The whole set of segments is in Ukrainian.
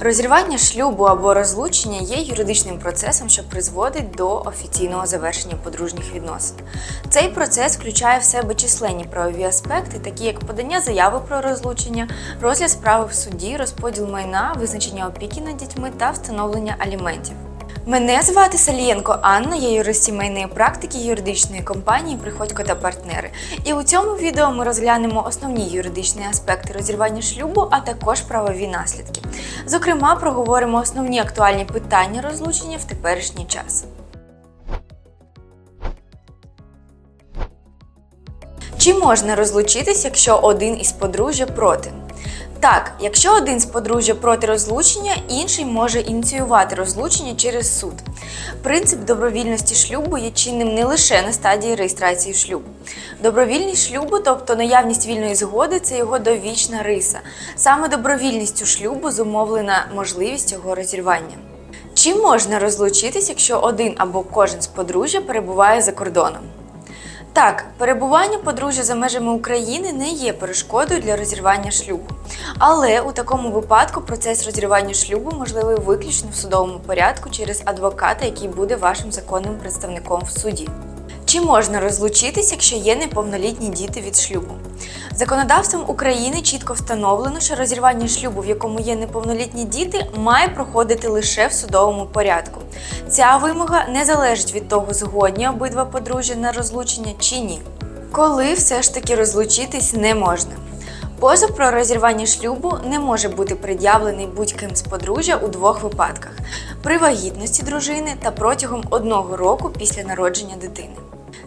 Розірвання шлюбу або розлучення є юридичним процесом, що призводить до офіційного завершення подружніх відносин. Цей процес включає в себе численні правові аспекти, такі як подання заяви про розлучення, розгляд справи в суді, розподіл майна, визначення опіки над дітьми та встановлення аліментів. Мене звати Салієнко Анна, я юрист сімейної практики юридичної компанії Приходько та партнери. І у цьому відео ми розглянемо основні юридичні аспекти розірвання шлюбу, а також правові наслідки. Зокрема, проговоримо основні актуальні питання розлучення в теперішній час. Чи можна розлучитись, якщо один із подружжя проти? Так, якщо один з подружжя проти розлучення, інший може ініціювати розлучення через суд. Принцип добровільності шлюбу є чинним не лише на стадії реєстрації шлюбу. Добровільність шлюбу, тобто наявність вільної згоди, це його довічна риса. Саме добровільністю шлюбу зумовлена можливість його розірвання. Чи можна розлучитись, якщо один або кожен з подружжя перебуває за кордоном? Так, перебування подружжя за межами України не є перешкодою для розірвання шлюбу. Але у такому випадку процес розірвання шлюбу можливий виключно в судовому порядку через адвоката, який буде вашим законним представником в суді. Чи можна розлучитись, якщо є неповнолітні діти від шлюбу? Законодавством України чітко встановлено, що розірвання шлюбу, в якому є неповнолітні діти, має проходити лише в судовому порядку. Ця вимога не залежить від того, згодні обидва подружжя на розлучення чи ні. Коли все ж таки розлучитись не можна. Позов про розірвання шлюбу не може бути пред'явлений будь-ким з подружжя у двох випадках: при вагітності дружини та протягом одного року після народження дитини.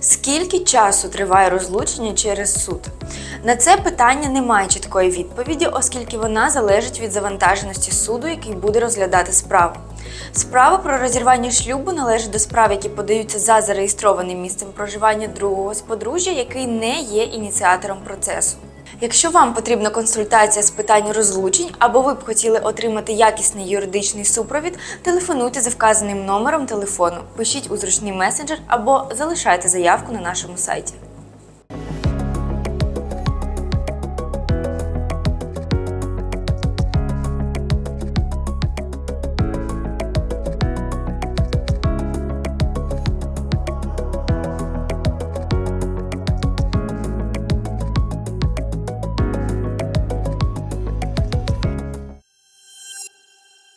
Скільки часу триває розлучення через суд? На це питання немає чіткої відповіді, оскільки вона залежить від завантаженості суду, який буде розглядати справу. Справа про розірвання шлюбу належить до справ, які подаються за зареєстрованим місцем проживання другого з подружжя, який не є ініціатором процесу. Якщо вам потрібна консультація з питань розлучень або ви б хотіли отримати якісний юридичний супровід, телефонуйте за вказаним номером телефону, пишіть у зручний месенджер або залишайте заявку на нашому сайті.